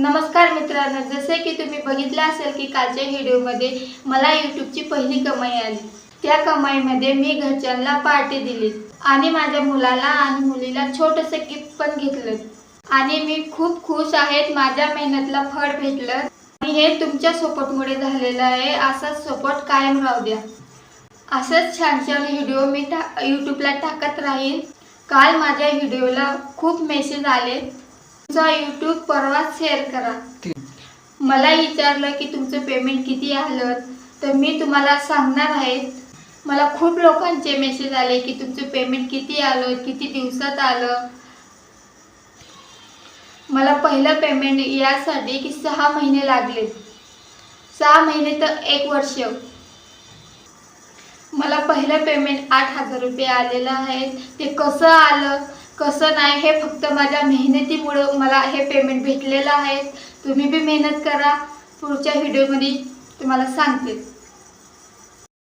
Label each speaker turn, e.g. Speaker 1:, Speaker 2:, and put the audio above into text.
Speaker 1: नमस्कार मित्रांनो जसे की तुम्ही बघितलं असेल की कालच्या व्हिडिओमध्ये मला यूट्यूबची पहिली कमाई आली. त्या कमाईमध्ये मी घरच्यांना पार्टी दिली आणि माझ्या मुलाला आणि मुलीला छोटंसं गिफ्ट पण घेतलं. आणि मी खूप खुश आहेत माझ्या मेहनतला फळ भेटलं आणि हे तुमच्या सपोर्टमुळे झालेलं आहे असाच सपोर्ट कायम राहू द्या. असंच छान छान व्हिडिओ मी टा यूट्यूबला टाकत राहीन. काल माझ्या व्हिडिओला खूप मेसेज आले. तुमचा यूट्यूब परवा शेअर करा. मला विचारलं की तुमचं पेमेंट किती आलं? तर मी तुम्हाला सांगणार आहे. मला खूप लोकांचे मेसेज आले की तुमचं पेमेंट किती आलं किती दिवसात आलं? मला पहिलं पेमेंट यासाठी की सहा महिने लागले. सहा महिने तर एक वर्ष. मला पहिलं पेमेंट आठ हजार रुपये आलेलं आहे. ते कसं आलं? कसं नाही हे फक्त माझ्या मेहनतीमुळं मला हे पेमेंट भेटलेलं आहे. तुम्ही बी मेहनत करा. पुढच्या व्हिडिओमध्ये तुम्हाला सांगते.